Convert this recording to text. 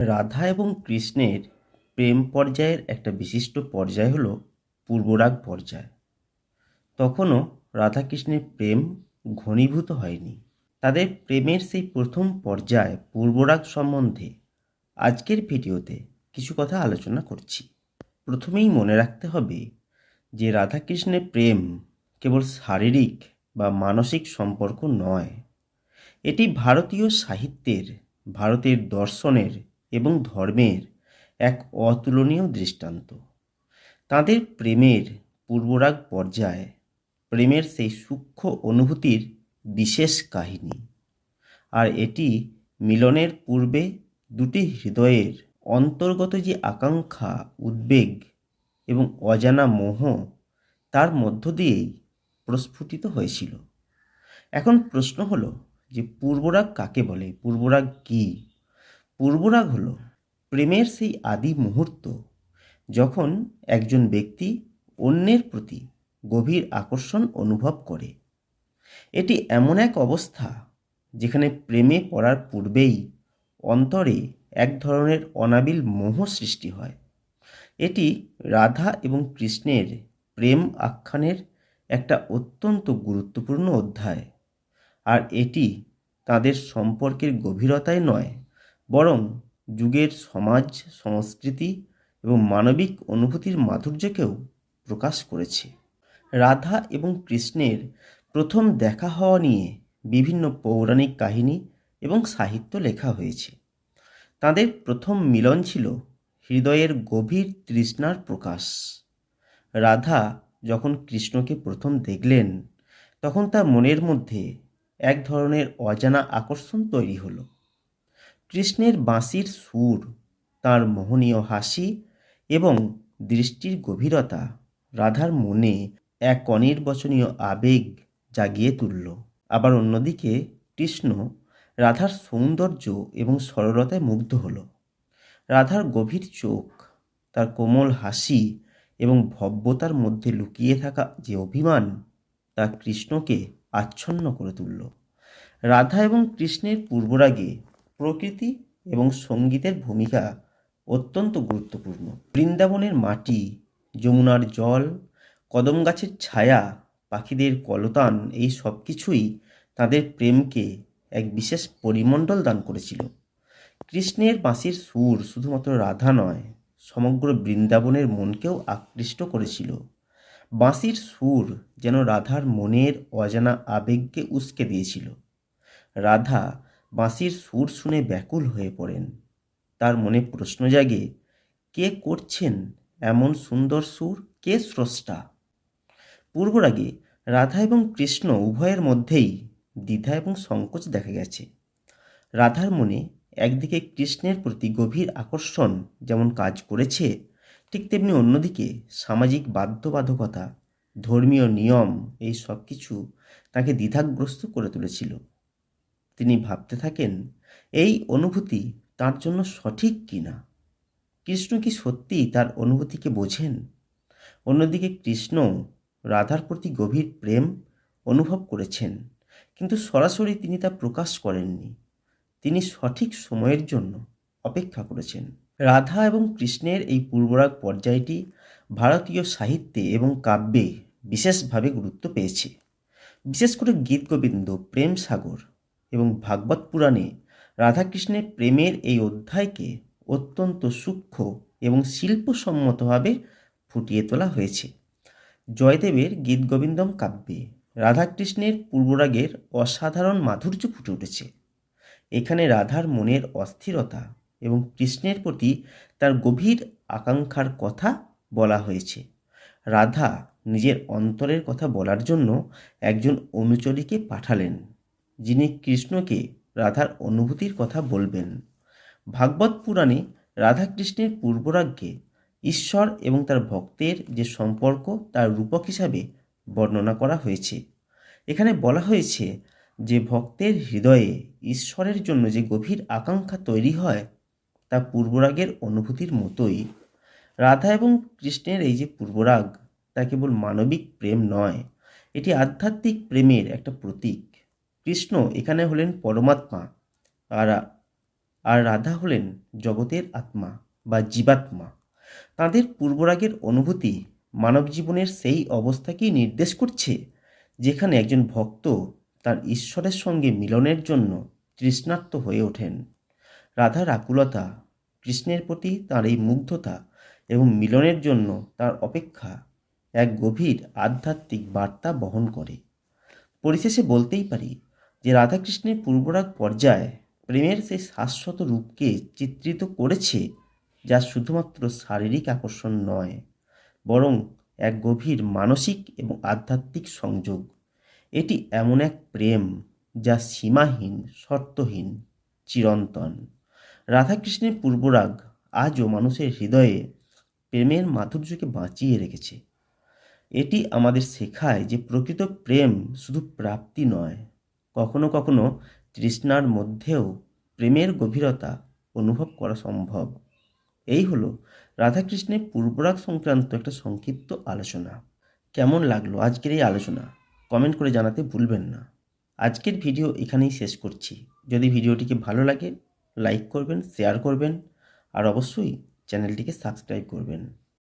রাধা এবং কৃষ্ণের প্রেম পর্যায়ের একটা বিশিষ্ট পর্যায় হলো পূর্বরাগ পর্যায়। তখনও রাধাকৃষ্ণের প্রেম ঘনীভূত হয়নি। তাদের প্রেমের সেই প্রথম পর্যায় পূর্বরাগ সম্বন্ধে আজকের ভিডিওতে কিছু কথা আলোচনা করছি। প্রথমেই মনে রাখতে হবে যে রাধাকৃষ্ণের প্রেম কেবল শারীরিক বা মানসিক সম্পর্ক নয়। এটি ভারতীয় সাহিত্যের, ভারতের দর্শনের এবং ধর্মের এক অতুলনীয় দৃষ্টান্ত। তাদের প্রেমের পূর্বরাগ পর্যায়ে প্রেমের সেই সূক্ষ্ম অনুভূতির বিশেষ কাহিনী। আর এটি মিলনের পূর্বে দুটি হৃদয়ের অন্তর্গত যে আকাঙ্ক্ষা, উদ্বেগ এবং অজানা মোহ, তার মধ্য দিয়েই প্রস্ফুটিত হয়েছিল। এখন প্রশ্ন হলো যে পূর্বরাগ কাকে বলে? পূর্বরাগ কী? পূর্বরাগ হল প্রেমের সেই আদি মুহূর্ত যখন একজন ব্যক্তি অন্যের প্রতি গভীর আকর্ষণ অনুভব করে। এটি এমন এক অবস্থা যেখানে প্রেমে পড়ার পূর্বেই অন্তরে এক ধরনের অনাবিল মোহ সৃষ্টি হয়। এটি রাধা এবং কৃষ্ণের প্রেম আখ্যানের একটা অত্যন্ত গুরুত্বপূর্ণ অধ্যায়, আর এটি তাদের সম্পর্কের গভীরতায় নয় বরং যুগের সমাজ, সংস্কৃতি এবং মানবিক অনুভূতির মাধুর্যকেও প্রকাশ করেছে। রাধা এবং কৃষ্ণের প্রথম দেখা হওয়া নিয়ে বিভিন্ন পৌরাণিক কাহিনী এবং সাহিত্য লেখা হয়েছে। তাদের প্রথম মিলন ছিল হৃদয়ের গভীর তৃষ্ণার প্রকাশ। রাধা যখন কৃষ্ণকে প্রথম দেখলেন, তখন তার মনের মধ্যে এক ধরনের অজানা আকর্ষণ তৈরি হলো। কৃষ্ণের বাঁশির সুর, তার মোহনীয় হাসি এবং দৃষ্টির গভীরতা রাধার মনে এক অনির্বচনীয় আবেগ জাগিয়ে তুলল। আবার অন্যদিকে কৃষ্ণ রাধার সৌন্দর্য এবং সরলতায় মুগ্ধ হল। রাধার গভীর চোখ, তার কোমল হাসি এবং ভব্যতার মধ্যে লুকিয়ে থাকা যে অভিমান, তা কৃষ্ণকে আচ্ছন্ন করে তুলল। রাধা এবং কৃষ্ণের পূর্বরাগে প্রকৃতি এবং সঙ্গীতের ভূমিকা অত্যন্ত গুরুত্বপূর্ণ। বৃন্দাবনের মাটি, যমুনার জল, কদম গাছের ছায়া, পাখিদের কলতান, এই সব কিছুই তাদের প্রেমকে এক বিশেষ পরিমণ্ডল দান করেছিল। কৃষ্ণের বাঁশির সুর শুধুমাত্র রাধা নয়, সমগ্র বৃন্দাবনের মনকেও আকৃষ্ট করেছিল। বাঁশির সুর যেন রাধার মনের অজানা আবেগকে উস্কে দিয়েছিল। রাধা বাঁশির সুর শুনে ব্যাকুল হয়ে পড়েন। তার মনে প্রশ্ন জাগে, কে করছেন এমন সুন্দর সুর? কে স্রষ্টা? পূর্বরাগে রাধা এবং কৃষ্ণ উভয়ের মধ্যেই দ্বিধা এবং সংকোচ দেখা গেছে। রাধার মনে একদিকে কৃষ্ণের প্রতি গভীর আকর্ষণ যেমন কাজ করেছে, ঠিক তেমনি অন্যদিকে সামাজিক বাধ্যবাধকতা, ধর্মীয় নিয়ম, এই সব কিছু তাকে দ্বিধাগ্রস্ত করে তুলেছিল। তিনি ভাবতে থাকেন, এই অনুভূতি তার জন্য সঠিক কি না? কৃষ্ণ কি সত্যিই তার অনুভূতিকে বোঝেন? অন্যদিকে কৃষ্ণ রাধার প্রতি গভীর প্রেম অনুভব করেছেন, কিন্তু সরাসরি তিনি তা প্রকাশ করেননি। তিনি সঠিক সময়ের জন্য অপেক্ষা করেছেন। রাধা এবং কৃষ্ণের এই পূর্বরাগ পর্যায়টি ভারতীয় সাহিত্যে এবং কাব্যে বিশেষভাবে গুরুত্ব পেয়েছে। বিশেষ করে গীতগোবিন্দ প্রেম সাগর এবং ভাগবত পুরাণে রাধাকৃষ্ণের প্রেমের এই অধ্যায়কে অত্যন্ত সূক্ষ্ম এবং শিল্পসম্মতভাবে ফুটিয়ে তোলা হয়েছে। জয়দেবের গীতগোবিন্দম কাব্যে রাধাকৃষ্ণের পূর্বরাগের অসাধারণ মাধুর্য ফুটে উঠেছে। এখানে রাধার মনের অস্থিরতা এবং কৃষ্ণের প্রতি তার গভীর আকাঙ্ক্ষার কথা বলা হয়েছে। রাধা নিজের অন্তরের কথা বলার জন্য একজন অনুচরীকে পাঠালেন। যিনি কৃষ্ণকে রাধার অনুভূতির কথা বলবেন। ভাগবত পুরাণে রাধাকৃষ্ণের পূর্বরাগকে ঈশ্বর এবং তার ভক্তের যে সম্পর্ক, তার রূপক হিসাবে বর্ণনা করা হয়েছে। এখানে বলা হয়েছে যে ভক্তের হৃদয়ে ঈশ্বরের জন্য যে গভীর আকাঙ্ক্ষা তৈরি হয়, তা পূর্বরাগের অনুভূতির মতোই। রাধা এবং কৃষ্ণের এই যে পূর্বরাগ, তা কেবল মানবিক প্রেম নয়, এটি আধ্যাত্মিক প্রেমের একটা প্রতীক। কৃষ্ণ এখানে হলেন পরমাত্মা আর আর রাধা হলেন জগতের আত্মা বা জীবাত্মা। তাঁদের পূর্বরাগের অনুভূতি মানব জীবনের সেই অবস্থাকেই নির্দেশ করছে যেখানে একজন ভক্ত তার ঈশ্বরের সঙ্গে মিলনের জন্য তৃষ্ণার্ত হয়ে ওঠেন। রাধার আকুলতা, কৃষ্ণের প্রতি তার এই মুগ্ধতা এবং মিলনের জন্য তার অপেক্ষা এক গভীর আধ্যাত্মিক বার্তা বহন করে। পরিশেষে বলতেই পারি যে রাধাকৃষ্ণের পূর্বরাগ পর্যায় প্রেমের সেই শাশ্বত রূপকে চিত্রিত করেছে, যা শুধুমাত্র শারীরিক আকর্ষণ নয়, বরং এক গভীর মানসিক এবং আধ্যাত্মিক সংযোগ। এটি এমন এক প্রেম যা সীমাহীন, শর্তহীন, চিরন্তন। রাধাকৃষ্ণের পূর্বরাগ আজও মানুষের হৃদয়ে প্রেমের মাধুর্যকে বাঁচিয়ে রেখেছে। এটি আমাদের শেখায় যে প্রকৃত প্রেম শুধু প্রাপ্তি নয় কখনো কখনো তৃষ্ণার মধ্যেও প্রেমের গভীরতা অনুভব করা সম্ভব। এই হলো রাধাকৃষ্ণের পূর্বরাগ সংক্রান্ত একটা সংক্ষিপ্ত আলোচনা। কেমন লাগল আজকের এই আলোচনা? কমেন্ট করে জানাতে ভুলবেন না। আজকের ভিডিও এখানেই শেষ করছি। যদি ভিডিওটিকে ভালো লাগে, লাইক করবেন, শেয়ার করবেন, আর অবশ্যই চ্যানেলটিকে সাবস্ক্রাইব করবেন।